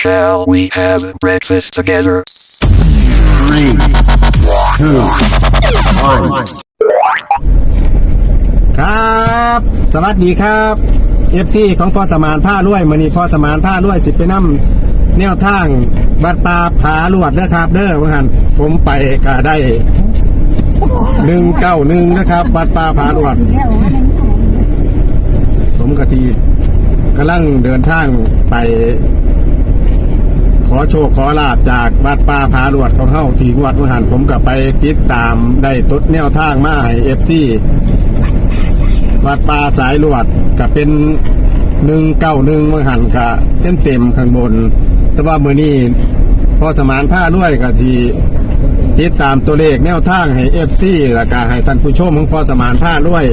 Shall we have breakfast together? Three, two, one. ครับ สวัสดีครับ FC ของพ่อสมานผ้าลวยมือนี้พ่อสมานผ้าลวยสิไปนำแนวทางบัดปลาผาลวดเด้อครับ เด้อว่าหันผมไปก็ได้หนึ่งเก้าหนึ่งนะครับ บัดปลาผาลวด ผมกะทีกำลังเดินทางไป ขอโชคขอลาบจากวัดป่าผาลวดของเฮาที่งวดมหันผมก็ไปติดตามได้ตุดแนวทางมาให้เอฟซีวัดป่าสายลวดก็เป็นหนึ่งเก้าหนึ่งมหันก็เต็มเต็มข้างบน แต่ว่ามือนี้พอสมานผ้าด้วยก็ทีติดตามตัวเลขแนวทางให้เอฟซีแล้วก็ให้ท่านผู้ชมของพอสมานผ้าด้วย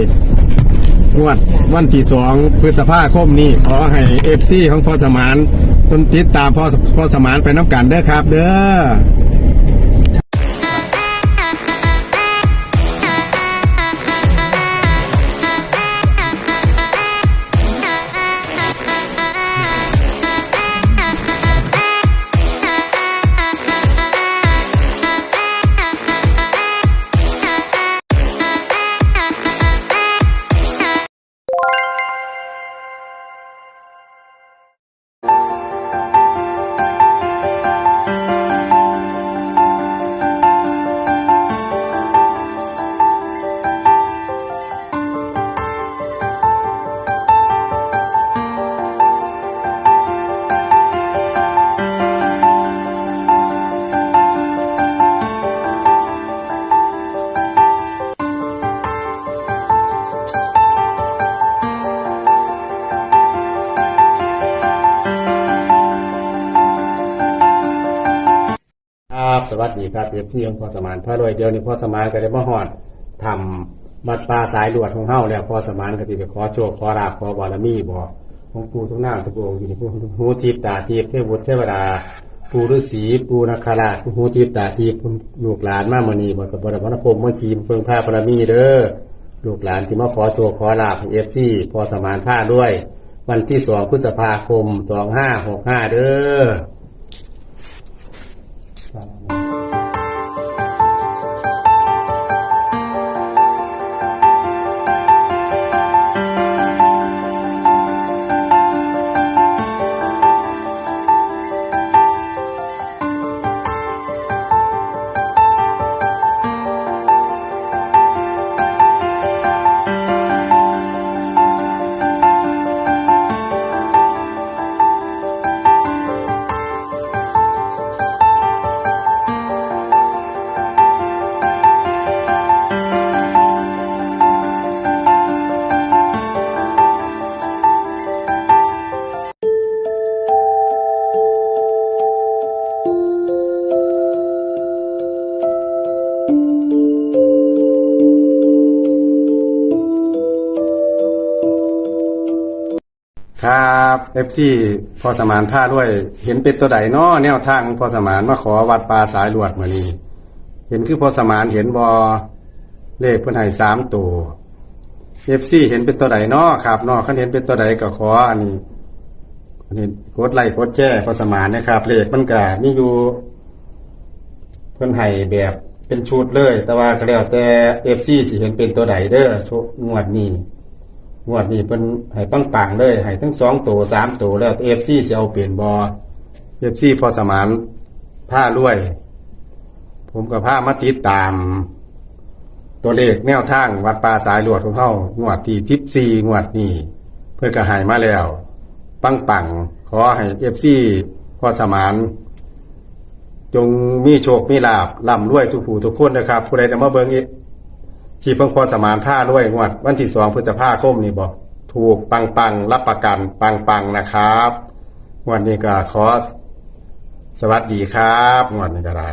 งวดวันที่สองพฤษภาคมนี้ขอให้เอฟซีของพอสมาน ตนติดตามพ่อพ่อสมานไปน้ำกันเด้อครับ เด้อ สวัสดีครับเอฟซีของพ่อสมานพระรวยเดียวนี้พ่อสมานก็ได้มาฮอดทำบัดปลาสายลวดของเฮาแล้วพ่อสมานก็สิไปขอโชคขอลาภขอบารมีบ่ของปู่ทุกนาทุกองค์อยู่ในผู้หูทิพตาทิพเทพบุตรเทวดาปูฤาษีปูนาคาราชผู้หูทิพตาทิพลูกหลานมามื้อนี้บ่กับบ่ได้บ่นพมเมื่อกี้เพิ่งพาบารมีเด้อลูกหลานที่มาขอโชคขอลาภให้ FC พ่อสมานพาด้วย วันที่2พฤษภาคม2565เด้อครับเอ ฟ ซีพอสมานท่าด้วย เห็นเป็นตัวใดน้อแนวทางพอสมานมาขอวัดปลาสายลวดมานี้เห็นคือพอสมานเห็นบอเลขเพิ่นให้สามตัวเอฟซีเห็นเป็นตัวใดน้อครับน้อคันเห็นเป็นตัวใดก็ขออันนี้อันนี้กดไลค์กดแจ้พอสมานนะครับเลขมันก็มีอยู่ เพิ่นให้แบบเป็นชุดเลย แต่ว่าก็แล้วแต่เอฟซีสิเห็นเป็นตัวใดเด้อโชคงวดนี้ งวดนี้เป็นให้ปังปังเลยให้ทั้งสองตัวสามตัวแล้วเอฟซีจะเอาเปลี่ยนบอเอฟซีพอสมานผ้าด้วย ผมกับผ้ามาติดตาม ตัวเลขแนวทางวัดป่าสายหลวดของเขางวดที่ทิปซีงวดนี้ เพื่อกระหายมาแล้ว ปังปังขอให้เอฟซีพอสมานจงมีโชคมีลาบร่ำรวยทุกผู้ทุกคนนะครับ ผู้ใดจะมาเบิงอี ที่เพิ่งพอสมานผ้าด้วยงวด วันที่สองพฤษภาคมนี่บอกถูกปังปังรับประกันปังปังนะครับงวันนี้ก็ขอสวัสดีครับงวดนี้ก็ได้